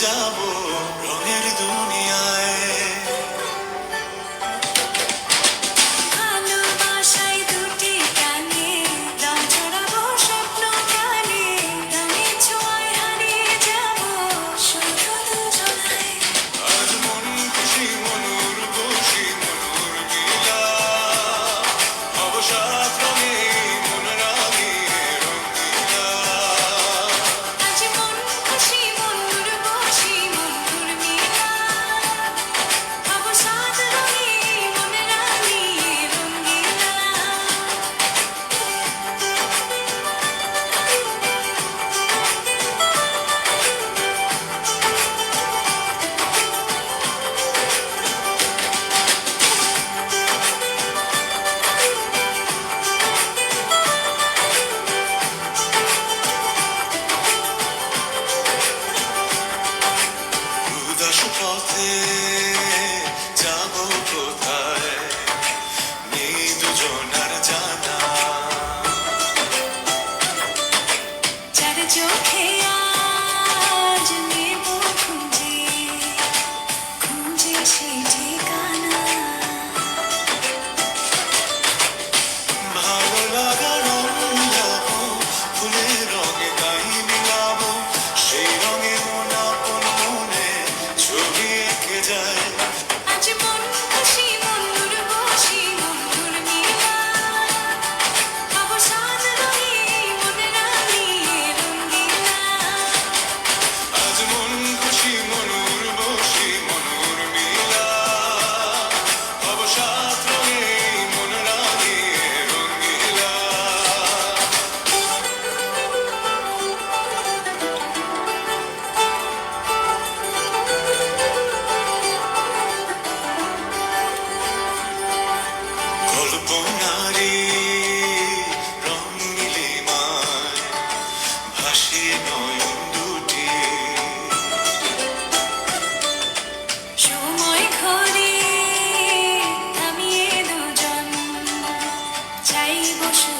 যাব রঙের দুনিয়া। চোখে আজ খুঁজে খুঁজে সেই ঠিকানা। ভালো যাব, ফুলের রঙে গাই মিলাবো, সেই রঙে মন আপন মনে ছবি এঁকে যায়। কিনারে রং মিলে মায় ভাসে দুটি। সময় ঘরে থামিয়ে দুজন চাই বসে